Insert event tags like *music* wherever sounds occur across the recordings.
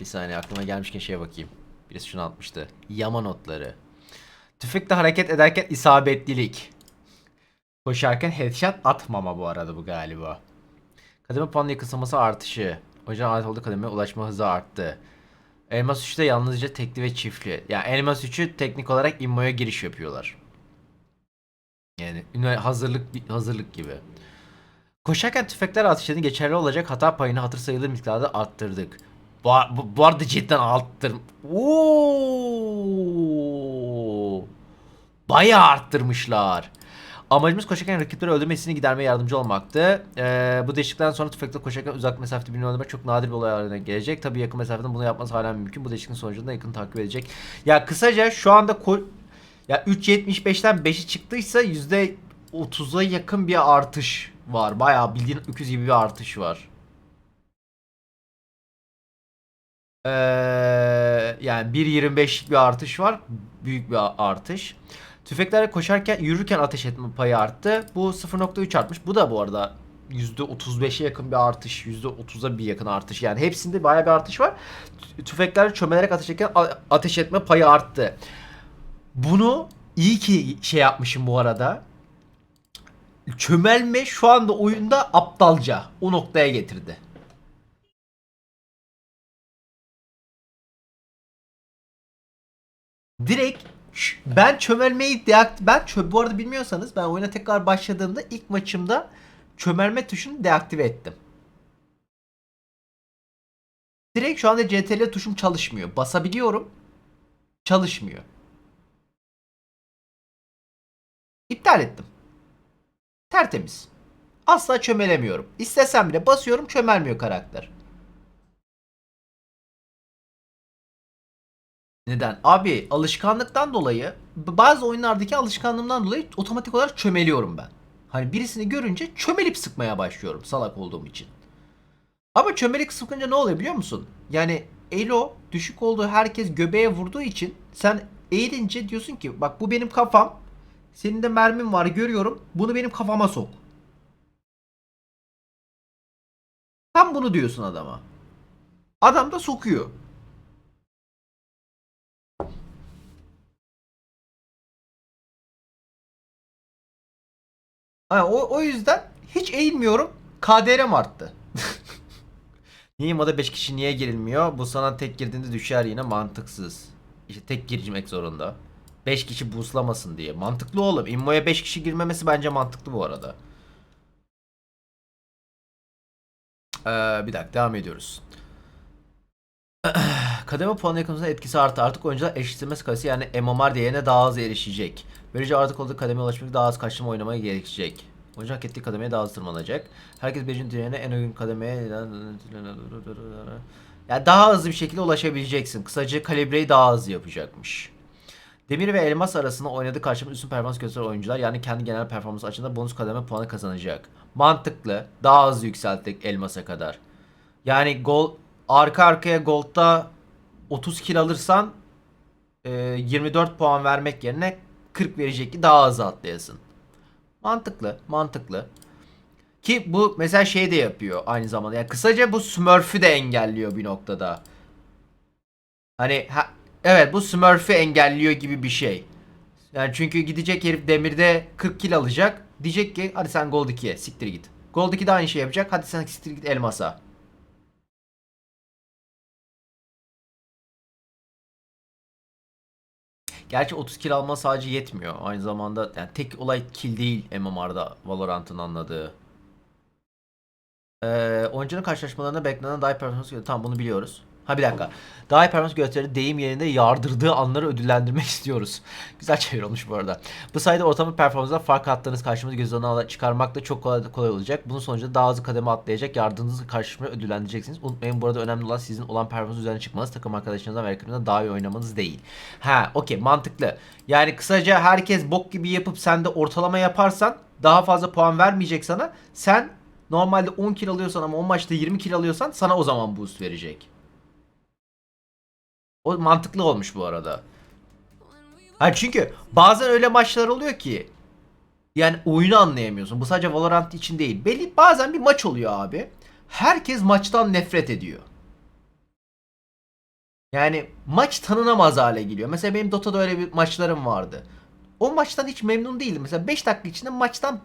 Bir saniye aklıma gelmişken şeye bakayım. Birisi şunu atmıştı. Yama notları. Tüfekle hareket ederken isabetlilik. Koşarken headshot atmama bu arada bu galiba. Kademe puanı yakınsaması artışı. Hocam ait olduğu kademeye ulaşma hızı arttı. Elmas 3'te yalnızca tekli ve çiftli. Yani Elmas 3'ü teknik olarak immoya giriş yapıyorlar. Yani hazırlık hazırlık gibi. Koşarken tüfekler atışlarını geçerli olacak hata payını hatır sayılır miktarda arttırdık. Bu, bu, arada cidden arttır. Oo! Bayağı arttırmışlar. Amacımız koşarken rakipleri öldürme hissini gidermeye yardımcı olmaktı. Ee, bu değişiklikten sonra tüfekle koşarken uzak mesafede birini öldürmek çok nadir bir olay haline gelecek. Tabii yakın mesafeden bunu yapması hala mümkün. Bu değişikliğin sonucunda yakın takip edecek. Ya kısaca şu anda ko- ya 3.75'ten 5'i çıktıysa %30'a yakın bir artış var. Bayağı bildiğin öküz gibi bir artış var. Ee, yani 1.25'lik bir artış var. Büyük bir artış. Tüfeklerle koşarken yürürken ateş etme payı arttı. Bu 0.3 artmış. Bu da bu arada %35'e yakın bir artış. %30'a bir yakın artış. Yani hepsinde bayağı bir artış var. Tü- Tüfeklerle çömelerek ateş ederken a- ateş etme payı arttı. Bunu iyi ki şey yapmışım bu arada. Çömelme şu anda oyunda aptalca. O noktaya getirdi. Direkt ben çömelmeyi deakt ben çö bu arada bilmiyorsanız ben oyuna tekrar başladığımda ilk maçımda çömelme tuşunu deaktive ettim. Direkt şu anda CTRL tuşum çalışmıyor. Basabiliyorum. Çalışmıyor. İptal ettim. Tertemiz. Asla çömelemiyorum. İstesem bile basıyorum çömelmiyor karakter. Neden? Abi alışkanlıktan dolayı bazı oyunlardaki alışkanlığımdan dolayı otomatik olarak çömeliyorum ben. Hani birisini görünce çömelip sıkmaya başlıyorum salak olduğum için. Ama çömelik sıkınca ne oluyor biliyor musun? Yani elo düşük olduğu herkes göbeğe vurduğu için sen eğilince diyorsun ki bak bu benim kafam. Senin de mermin var görüyorum. Bunu benim kafama sok. Tam bunu diyorsun adama. Adam da sokuyor. Ha, o, o yüzden hiç eğilmiyorum. KDR'm arttı. *laughs* niye imada 5 kişi niye girilmiyor? Bu sana tek girdiğinde düşer yine mantıksız. İşte tek girmek zorunda. 5 kişi boostlamasın diye. Mantıklı oğlum. Immo'ya 5 kişi girmemesi bence mantıklı bu arada. Ee, bir dakika devam ediyoruz. *clears throat* Kademe puanı yakınımızda etkisi arttı. Artık oyuncular eşitleme skalası yani MMR değerine daha hızlı erişecek. Böylece artık olduğu kademeye ulaşmak daha az kaçlama oynamaya gerekecek. Oyuncu hak ettiği kademeye daha hızlı tırmanacak. Herkes becin direğine en uygun kademeye... Yani daha hızlı bir şekilde ulaşabileceksin. Kısaca kalibreyi daha hızlı yapacakmış. Demir ve elmas arasında oynadığı karşımız üstün performans gösteren oyuncular yani kendi genel performans açısından bonus kademe puanı kazanacak. Mantıklı. Daha hızlı yükselttik elmasa kadar. Yani gol arka arkaya gold'da 30 kill alırsan e, 24 puan vermek yerine 40 verecek ki daha hızlı atlayasın. Mantıklı, mantıklı. Ki bu mesela şey de yapıyor aynı zamanda. Yani kısaca bu Smurf'ü de engelliyor bir noktada. Hani ha, evet bu Smurf'ü engelliyor gibi bir şey. Yani çünkü gidecek herif demirde 40 kill alacak. Diyecek ki hadi sen Gold 2'ye siktir git. Gold 2 de aynı şey yapacak. Hadi sen siktir git elmasa. Gerçi 30 kill alma sadece yetmiyor. Aynı zamanda yani tek olay kill değil MMR'da Valorant'ın anladığı. Ee, oyuncunun karşılaşmalarında beklenen iyi performans Tamam bunu biliyoruz. Ha bir dakika. Daha iyi performans gösteri deyim yerinde yardırdığı anları ödüllendirmek *laughs* istiyoruz. Güzel çeviri olmuş bu arada. Bu sayede ortamı performansda fark attığınız karşımıza göz önüne çıkarmak da çok kolay, kolay olacak. Bunun sonucunda daha hızlı kademe atlayacak. Yardımınızı karşılaşmaya ödüllendireceksiniz. Unutmayın burada önemli olan sizin olan performans üzerine çıkmanız. Takım arkadaşlarınızdan ve rakibinizden daha iyi oynamanız değil. Ha okey mantıklı. Yani kısaca herkes bok gibi yapıp sen de ortalama yaparsan daha fazla puan vermeyecek sana. Sen normalde 10 kill alıyorsan ama 10 maçta 20 kill alıyorsan sana o zaman boost verecek. O mantıklı olmuş bu arada. Ha çünkü bazen öyle maçlar oluyor ki yani oyunu anlayamıyorsun. Bu sadece Valorant için değil. Belli bazen bir maç oluyor abi. Herkes maçtan nefret ediyor. Yani maç tanınamaz hale geliyor. Mesela benim Dota'da öyle bir maçlarım vardı. O maçtan hiç memnun değildim. Mesela 5 dakika içinde maçtan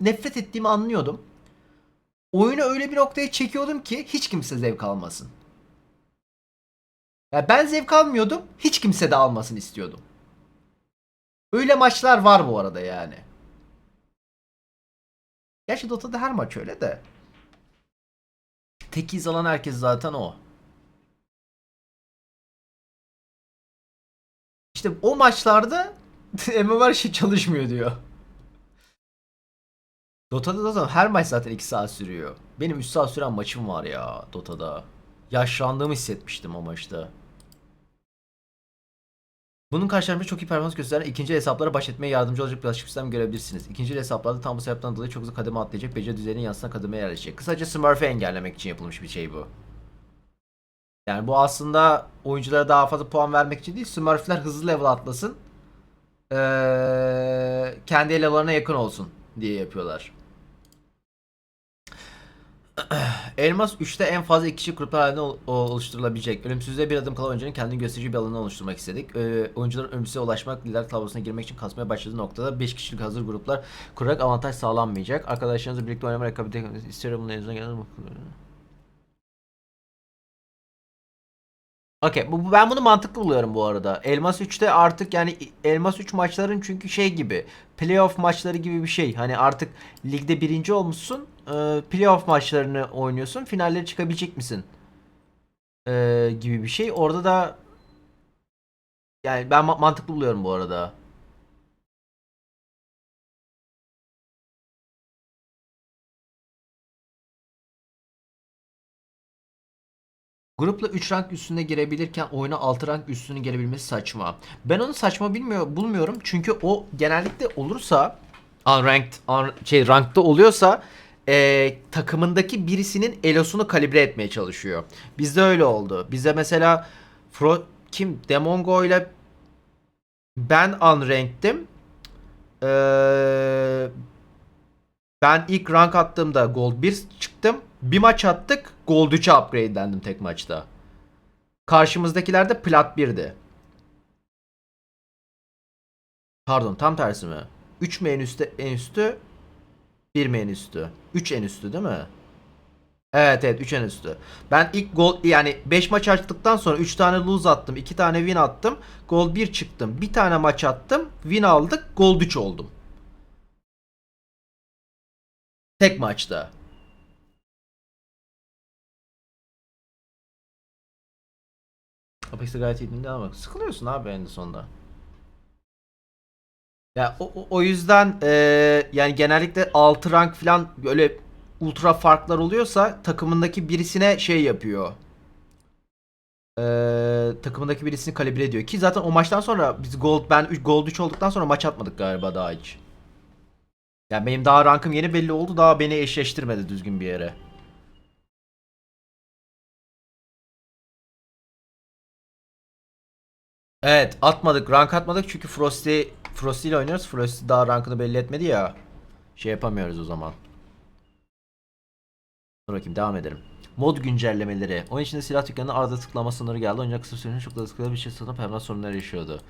nefret ettiğimi anlıyordum. Oyunu öyle bir noktaya çekiyordum ki hiç kimse zevk almasın. Ya ben zevk almıyordum, hiç kimse de almasın istiyordum. Öyle maçlar var bu arada yani. Gerçi Dota'da her maç öyle de. Tek iz alan herkes zaten o. İşte o maçlarda *laughs* MMR şey çalışmıyor diyor. Dota'da da zaten her maç zaten 2 saat sürüyor. Benim 3 saat süren maçım var ya Dota'da. Yaşlandığımı hissetmiştim o maçta. Bunun karşılaşması çok iyi performans gösteren ikinci hesaplara baş etmeye yardımcı olacak bir açık sistem görebilirsiniz. İkinci hesaplarda tam bu sebepten dolayı çok hızlı kademe atlayacak, beceri düzeyinin yansına kademeye yerleşecek. Kısaca Smurf'ı engellemek için yapılmış bir şey bu. Yani bu aslında oyunculara daha fazla puan vermek için değil, Smurf'ler hızlı level atlasın. Ee, kendi level'larına yakın olsun diye yapıyorlar. *clears throat* Elmas 3'te en fazla iki kişi gruplar halinde ol- oluşturulabilecek. Ölümsüzlüğe bir adım kala oyuncunun kendini gösterici bir alanı oluşturmak istedik. Ee, oyuncuların ölümsüzlüğe ulaşmak, lider tablosuna girmek için kasmaya başladığı noktada 5 kişilik hazır gruplar kurarak avantaj sağlanmayacak. Arkadaşlarınızla birlikte oynamaya rekabet istiyorum bunun elinizden gelen Okey. Bu- ben bunu mantıklı buluyorum bu arada. Elmas 3'te artık yani Elmas 3 maçların çünkü şey gibi playoff maçları gibi bir şey. Hani artık ligde birinci olmuşsun. E, playoff maçlarını oynuyorsun. Finallere çıkabilecek misin? E, gibi bir şey. Orada da yani ben ma- mantıklı buluyorum bu arada. Grupla 3 rank üstüne girebilirken oyuna 6 rank üstüne girebilmesi saçma. Ben onu saçma bilmiyor, bulmuyorum. Çünkü o genellikle olursa unranked, un, şey rankta oluyorsa e, takımındaki birisinin elosunu kalibre etmeye çalışıyor. Bizde öyle oldu. Bizde mesela Fro kim Demongo ile ben unranked'tim. Ee, ben ilk rank attığımda Gold 1 çıktım. Bir maç attık. Gold 3'e upgradelendim tek maçta. Karşımızdakiler de Plat 1'di. Pardon tam tersi mi? 3 mi en üstte en üstü? 1 mi en üstü? 3 en üstü değil mi? Evet evet 3 en üstü. Ben ilk gol yani 5 maç açtıktan sonra 3 tane lose attım. 2 tane win attım. Gol 1 çıktım. Bir tane maç attım. Win aldık. Gol 3 oldum. Tek maçta. Apex'te gayet iyi değil ama sıkılıyorsun abi en sonunda. Ya o, o, yüzden eee, yani genellikle 6 rank falan böyle ultra farklar oluyorsa takımındaki birisine şey yapıyor. Eee, takımındaki birisini kalibre ediyor ki zaten o maçtan sonra biz gold ben gold 3 olduktan sonra maç atmadık galiba daha hiç. Yani benim daha rankım yeni belli oldu daha beni eşleştirmedi düzgün bir yere. Evet atmadık rank atmadık çünkü Frosty Frosty ile oynuyoruz. Frosty daha rankını belli etmedi ya. Şey yapamıyoruz o zaman. Dur bakayım devam edelim. Mod güncellemeleri. Oyun içinde silah dükkanına arada tıklama sınırı geldi. Ancak kısa süreli çok da sıkıntı bir şey satıp permanent sorunlar yaşıyordu.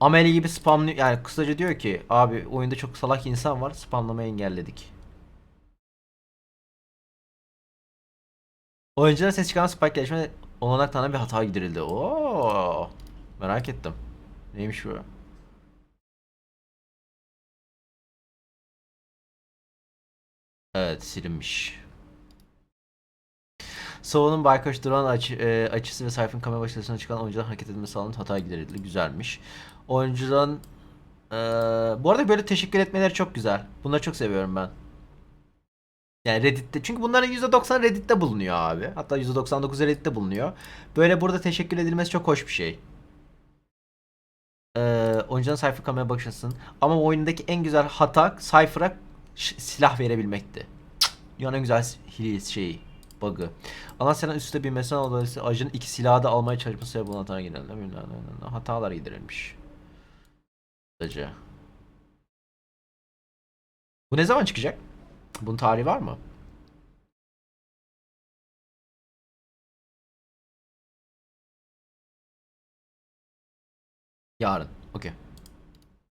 Ameli gibi spamlı yani kısaca diyor ki abi oyunda çok salak insan var spamlamayı engelledik. Oyunculara ses çıkaran spike gelişme olanak tane bir hata giderildi. Oo, merak ettim. Neymiş bu? Evet silinmiş. Sova'nın baykuş duran açı, e, açısı ve sayfanın kamera başlarına çıkan oyuncudan hareket etmesi sağlanıp hata giderildi. Güzelmiş. Oyuncudan e, bu arada böyle teşekkür etmeleri çok güzel. Bunları çok seviyorum ben. Yani Reddit'te çünkü bunların %90 Reddit'te bulunuyor abi. Hatta %99 Reddit'te bulunuyor. Böyle burada teşekkür edilmesi çok hoş bir şey. Ee, oyuncudan Cypher kamera bakış açısın. Ama oyundaki en güzel hata ş- silah verebilmekti. Cık, Dünyanın güzel hile şeyi. Bug'ı. Alan senden üstte bir mesele dolayısıyla acının iki silahı da almaya çalışması sebep olan hata genelde. Hatalar giderilmiş. Kısaca. Bu ne zaman çıkacak? Bunun tarihi var mı? Yarın. Okey.